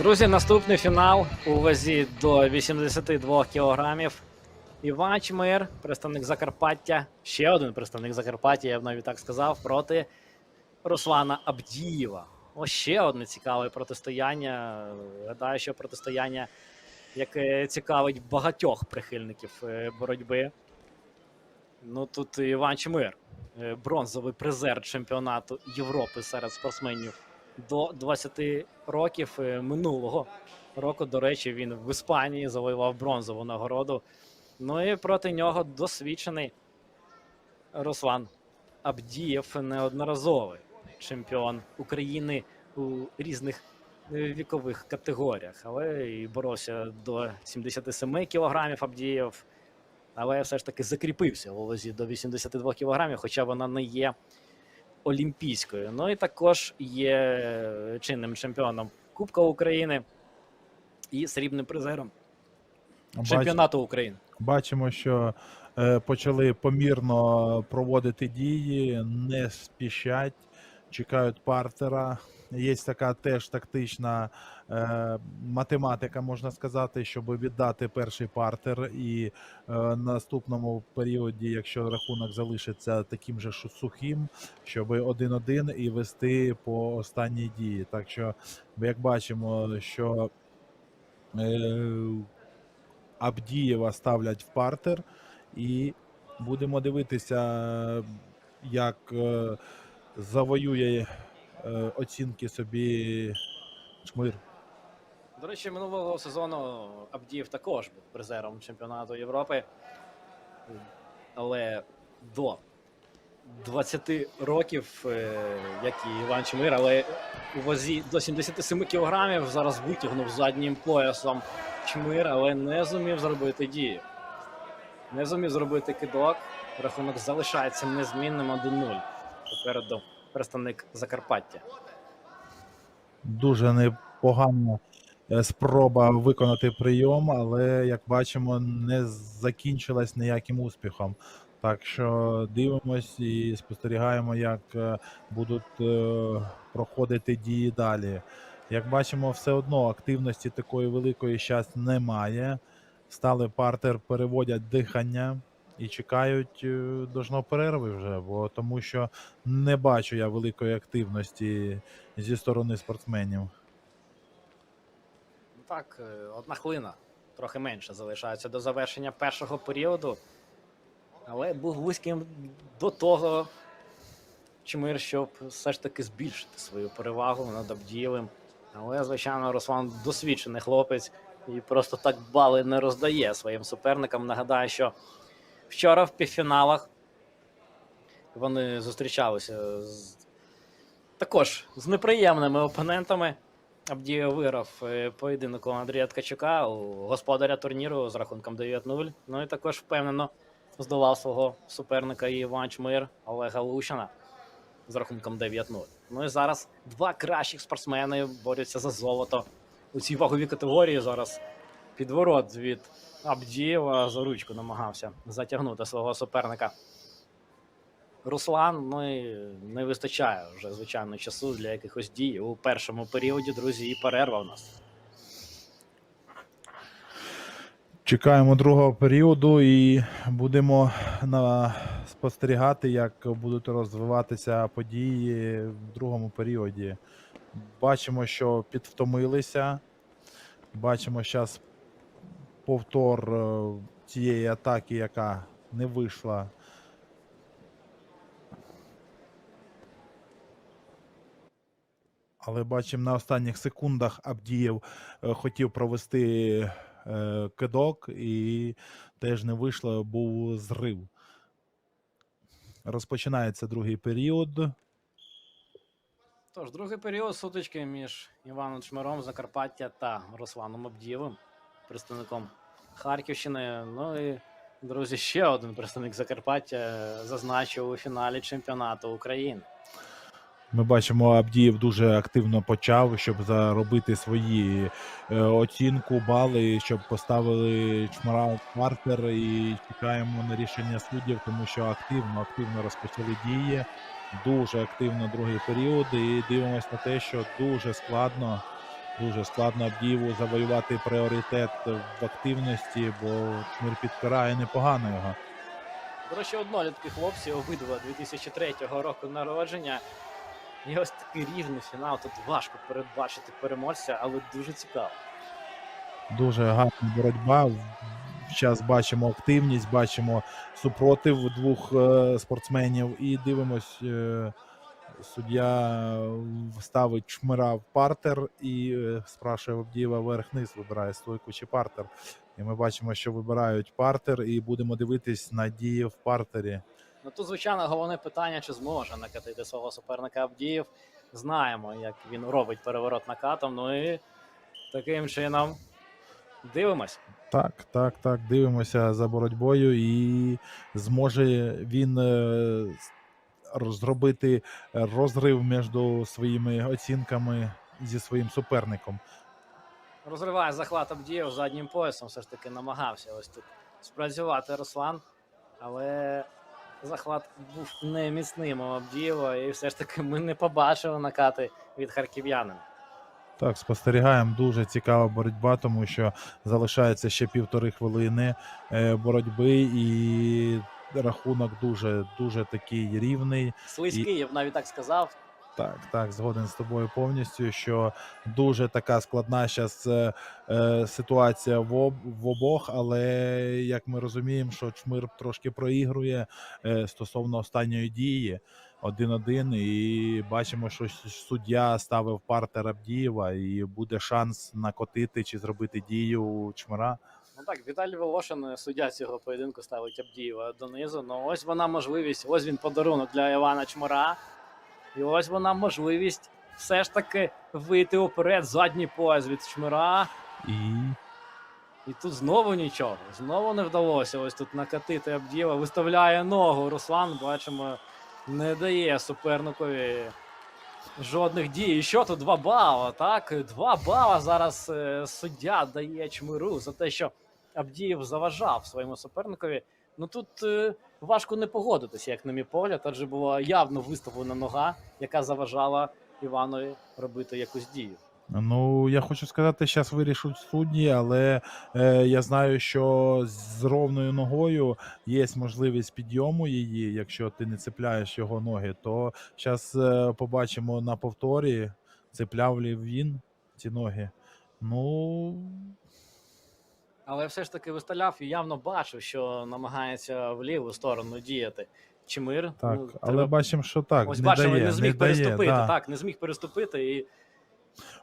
Друзі, наступний фінал у вазі до 82 кілограмів. Іван Чмир, представник Закарпаття, ще один представник Закарпаття, я б навіть так сказав, проти Руслана Абдієва. Ось ще одне цікаве протистояння. Гадаю, що протистояння, яке цікавить багатьох прихильників е, боротьби. Ну тут Іван Чмир, е, бронзовий призер чемпіонату Європи серед спортсменів до 20 років е, минулого року. До речі, він в Іспанії завоював бронзову нагороду. Ну і проти нього досвідчений Руслан Абдієв, неодноразовий чемпіон України у різних е, вікових категоріях. Але і боровся до 77 кілограмів Абдієв. Але все ж таки закріпився у вазі до 82 кілограмів, хоча вона не є олімпійською. Ну і також є чинним чемпіоном Кубка України і срібним призером чемпіонату України. Бачимо, що е, почали помірно проводити дії, не спішать, чекають партера. Є така теж тактична е, математика, можна сказати, щоб віддати перший партер, і е, наступному періоді, якщо рахунок залишиться таким же сухим, щоб один-один і вести по останній дії. Так що, як бачимо, що е, Абдієва ставлять в партер, і будемо дивитися, як е, завоює е, оцінки собі Чмир. До речі, минулого сезону Абдієв також був призером чемпіонату Європи. Але до 20 років, е, як і Іван Чмир, але у вазі до 77 кілограмів зараз витягнув заднім поясом Чмир, але не зумів зробити дію. Не зумів зробити кидок. Рахунок залишається незмінним 1-0. Попереду представник Закарпаття. Дуже непогана е, спроба виконати прийом, але як бачимо, не закінчилась ніяким успіхом. Так що дивимось і спостерігаємо, як е, будуть е, проходити дії далі. Як бачимо, все одно активності такої великої зараз немає. Стали партер, переводять дихання і чекають е, должно перерви вже, бо тому що не бачу я великої активності зі сторони спортсменів. Ну Так, е, одна хвилина, трохи менше залишається до завершення першого періоду. Але був близьким до того, Чмир, щоб все ж таки збільшити свою перевагу над Абдієвим. Але, звичайно, Руслан досвідчений хлопець і просто так бали не роздає своїм суперникам. Нагадаю, що вчора в півфіналах вони зустрічалися з також з неприємними опонентами. Абдієв виграв е, поєдинок у Андрія Ткачука, у господаря турніру з рахунком 9-0. Ну і також впевнено здолав свого суперника Іван Чмир Олега Лущина з рахунком 9-0. Ну і зараз два кращих спортсмени борються за золото у цій ваговій категорії. Зараз підворот від Абдієва за ручку намагався затягнути свого суперника. Руслан, ну і не вистачає вже звичайно часу для якихось дій у першому періоді, друзі, і перерва в нас. Чекаємо другого періоду і будемо на... спостерігати, як будуть розвиватися події в другому періоді. Бачимо, що підвтомилися. Бачимо зараз повтор е, цієї атаки, яка не вийшла. Але бачимо на останніх секундах Абдієв е, хотів провести е, кидок і теж не вийшло, був зрив. Розпочинається другий період. Тож, другий період сутички між Іваном Чмиром Закарпаття та Русланом Абдієвим, представником Харківщини. Ну і, друзі, ще один представник Закарпаття зазначив у фіналі чемпіонату України. Ми бачимо, Абдієв дуже активно почав, щоб заробити свої е, оцінку, бали, щоб поставили чмара в партер і чекаємо на рішення суддів, тому що активно, активно розпочали дії. Дуже активно другий період. І дивимося на те, що дуже складно Дуже складно Абдієву завоювати пріоритет в активності, бо Чмир підпирає непогано його. До речі, однолітки хлопці, обидва 2003 року народження. І ось такий рівний фінал. Тут важко передбачити переможця, але дуже цікаво. Дуже гарна боротьба. Зараз бачимо активність, бачимо супротив двох е, спортсменів і дивимось. Е, суддя ставить чмира в партер і е, спрашує в Абдієва верх-низ, вибирає стойку чи партер. І ми бачимо, що вибирають партер, і будемо дивитись на дії в партері. Ну тут, звичайно, головне питання, чи зможе накатити свого суперника Авдіїв. Знаємо, як він робить переворот накатом. Ну і таким чином дивимось. Так, так, так. Дивимося за боротьбою, і зможе він е, зробити розрив між своїми оцінками зі своїм суперником. Розриває захват Абдієв заднім поясом. Все ж таки намагався ось тут спрацювати Руслан. Але захват був не міцним у Абдієва, і все ж таки ми не побачили накати від харків'янина. Так, спостерігаємо дуже цікава боротьба, тому що залишається ще півтори хвилини е, боротьби, і рахунок дуже дуже такий рівний. Слизький, я б навіть так сказав. Так, так, згоден з тобою повністю, що дуже така складна зараз е, е, ситуація в, об, в обох, але як ми розуміємо, що Чмир трошки проігрує е, стосовно останньої дії. Один-один, і бачимо, що суддя ставив партер Абдієва, і буде шанс накотити чи зробити дію Чмира. Ну так, Віталій Волошин, суддя цього поєдинку, ставить Абдієва донизу. Ну ось вона можливість, ось він подарунок для Івана Чмира. І ось вона можливість все ж таки вийти уперед, задній пояс від Чмира. І І тут знову нічого. Знову не вдалося. Ось тут накатити Абдієва. Виставляє ногу. Руслан, бачимо, не дає суперникові жодних дій. І що тут два бала? Так, два бала зараз е, суддя дає чмиру за те, що Абдієв заважав своєму суперникові. Ну тут е, важко не погодитися, як на мій погляд, адже була явно виставлена нога, яка заважала Іванові робити якусь дію. Ну, я хочу сказати, зараз вирішуть судді, але е, я знаю, що з ровною ногою є можливість підйому її. Якщо ти не цепляєш його ноги, то зараз е, побачимо на повторі, цепляв ли він ці ноги. Ну, Але все ж таки виставляв і явно бачив, що намагається в ліву сторону діяти. Чимир. так, ну, але треба- бачимо, що так. Ось не бачимо, дає, не зміг дає, переступити. да. Так, не зміг переступити. І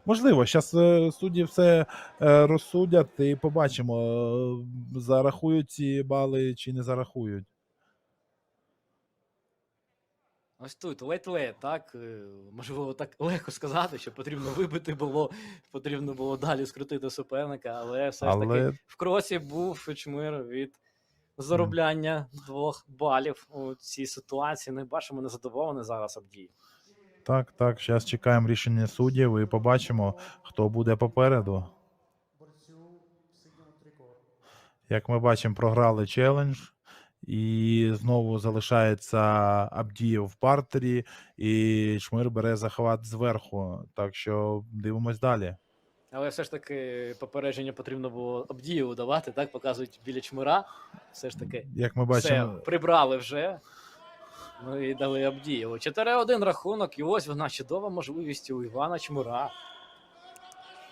Можливо, зараз судді все е, розсудять і побачимо, е, зарахують ці бали чи не зарахують. Ось тут ледь-ледь, так. е, Можливо, так легко сказати, що потрібно вибити було, потрібно було далі скрутити суперника, але все ж таки в кросі був Чмир від заробляння двох балів у цій ситуації. Не бачимо незадоволений зараз Абдій. Так, так, зараз чекаємо рішення суддів і побачимо, хто буде попереду. Як ми бачимо, програли челендж. І знову залишається Абдієв в партері, і Чмир бере захват зверху. Так що дивимось далі. Але все ж таки попередження потрібно було Абдієву давати, так показують біля чмира. Все ж таки Як ми все бачимо, прибрали вже. Ну і дали Абдієву. 4-1 рахунок, і ось вона чудова можливість у Івана Чмира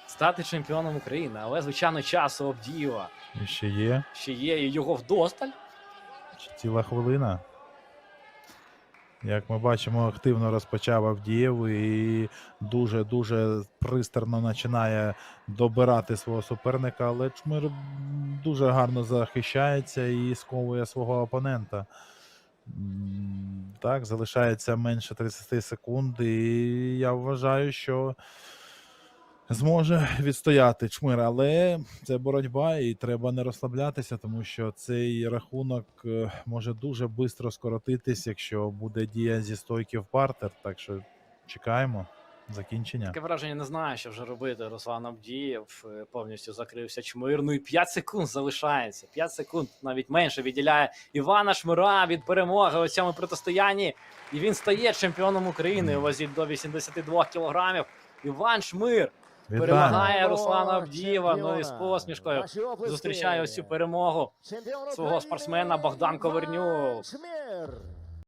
стати чемпіоном України. Але, звичайно, часу у Абдієва ще є ще є і його вдосталь. Ціла хвилина. Як ми бачимо, активно розпочав Авдієв і дуже-дуже пристарно починає добирати свого суперника, але Чмир дуже гарно захищається і сковує свого опонента. Так, залишається менше 30 секунд, і я вважаю, що зможе відстояти Чмир, але це боротьба, і треба не розслаблятися, тому що цей рахунок е, може дуже швидко скоротитись, якщо буде дія зі стойки в партер. Так що чекаємо закінчення. Таке враження не знаю, що вже робити. Руслан Абдієв е, повністю закрився чмир. Ну і 5 секунд залишається. 5 секунд навіть менше відділяє Івана Шмира від перемоги у цьому протистоянні. І він стає чемпіоном України у вазі до 82 кілограмів. Іван Шмир. Перемагає Руслана Авдієва, ну і з посмішкою зустрічає ось цю перемогу свого спортсмена Богдан Ковернюк.